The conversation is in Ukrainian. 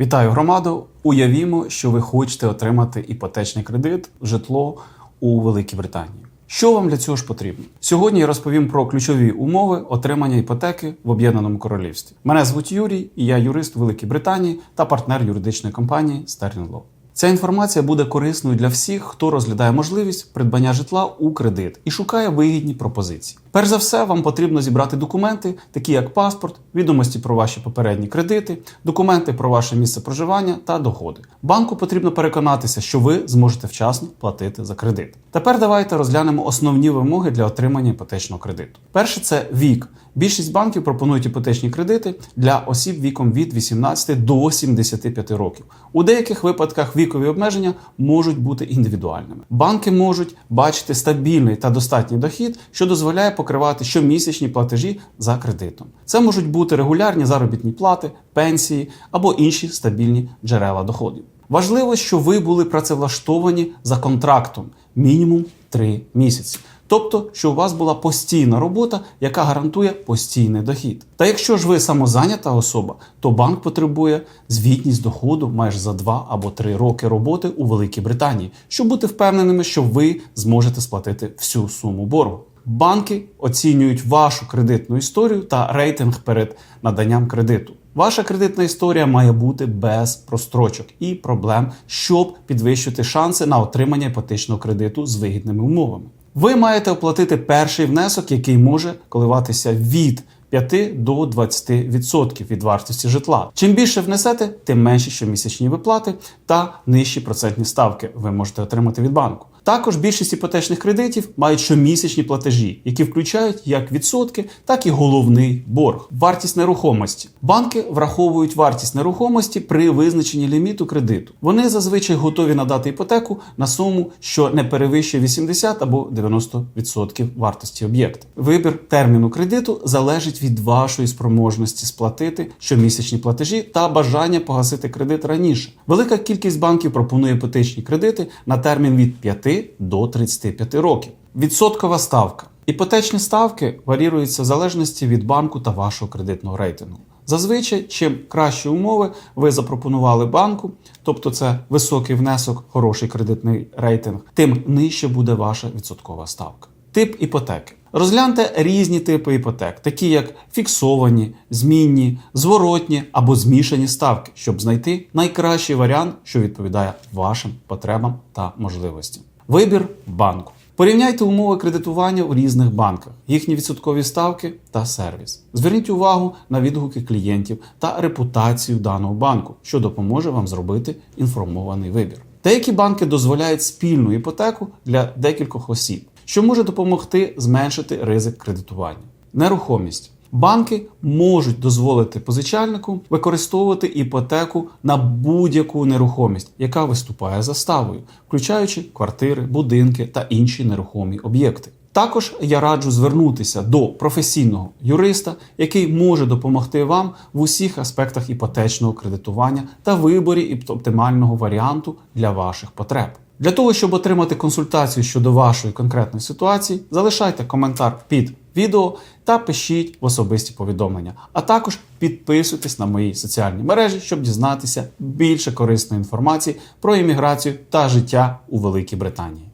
Вітаю громаду! Уявімо, що ви хочете отримати іпотечний кредит, житло у Великій Британії. Що вам для цього ж потрібно? Сьогодні я розповім про ключові умови отримання іпотеки в Об'єднаному Королівстві. Мене звуть Юрій, і я юрист Великій Британії та партнер юридичної компанії Sterling Law. Ця інформація буде корисною для всіх, хто розглядає можливість придбання житла у кредит і шукає вигідні пропозиції. Перш за все, вам потрібно зібрати документи, такі як паспорт, відомості про ваші попередні кредити, документи про ваше місце проживання та доходи. Банку потрібно переконатися, що ви зможете вчасно платити за кредит. Тепер давайте розглянемо основні вимоги для отримання іпотечного кредиту. Перше це вік. Більшість банків пропонують іпотечні кредити для осіб віком від 18 до 75 років. У деяких випадках вікові обмеження можуть бути індивідуальними. Банки можуть бачити стабільний та достатній дохід, що дозволяє покривати щомісячні платежі за кредитом. Це можуть бути регулярні заробітні плати, пенсії або інші стабільні джерела доходів. Важливо, що ви були працевлаштовані за контрактом мінімум 3 місяці. Тобто, що у вас була постійна робота, яка гарантує постійний дохід. Та якщо ж ви самозайнята особа, то банк потребує звітність доходу майже за 2 або 3 роки роботи у Великій Британії, щоб бути впевненими, що ви зможете сплатити всю суму боргу. Банки оцінюють вашу кредитну історію та рейтинг перед наданням кредиту. Ваша кредитна історія має бути без прострочок і проблем, щоб підвищити шанси на отримання іпотечного кредиту з вигідними умовами. Ви маєте оплатити перший внесок, який може коливатися від 5 до 20% від вартості житла. Чим більше внесете, тим менші щомісячні виплати та нижчі процентні ставки ви можете отримати від банку. Також більшість іпотечних кредитів мають щомісячні платежі, які включають як відсотки, так і головний борг. Вартість нерухомості. Банки враховують вартість нерухомості при визначенні ліміту кредиту. Вони зазвичай готові надати іпотеку на суму, що не перевищує 80 або 90% вартості об'єкта. Вибір терміну кредиту залежить від вашої спроможності сплатити щомісячні платежі та бажання погасити кредит раніше. Велика кількість банків пропонує іпотечні кредити на термін від 5 до 35 років. Відсоткова ставка. Іпотечні ставки варіюються в залежності від банку та вашого кредитного рейтингу. Зазвичай, чим кращі умови ви запропонували банку, тобто це високий внесок, хороший кредитний рейтинг, тим нижче буде ваша відсоткова ставка. Тип іпотеки. Розгляньте різні типи іпотек, такі як фіксовані, змінні, зворотні або змішані ставки, щоб знайти найкращий варіант, що відповідає вашим потребам та можливостям. Вибір банку. Порівняйте умови кредитування у різних банках, їхні відсоткові ставки та сервіс. Зверніть увагу на відгуки клієнтів та репутацію даного банку, що допоможе вам зробити інформований вибір. Деякі банки дозволяють спільну іпотеку для декількох осіб, що може допомогти зменшити ризик кредитування. Нерухомість. Банки можуть дозволити позичальнику використовувати іпотеку на будь-яку нерухомість, яка виступає заставою, включаючи квартири, будинки та інші нерухомі об'єкти. Також я раджу звернутися до професійного юриста, який може допомогти вам в усіх аспектах іпотечного кредитування та виборі оптимального варіанту для ваших потреб. Для того, щоб отримати консультацію щодо вашої конкретної ситуації, залишайте коментар під відео та пишіть в особисті повідомлення. А також підписуйтесь на мої соціальні мережі, щоб дізнатися більше корисної інформації про імміграцію та життя у Великій Британії.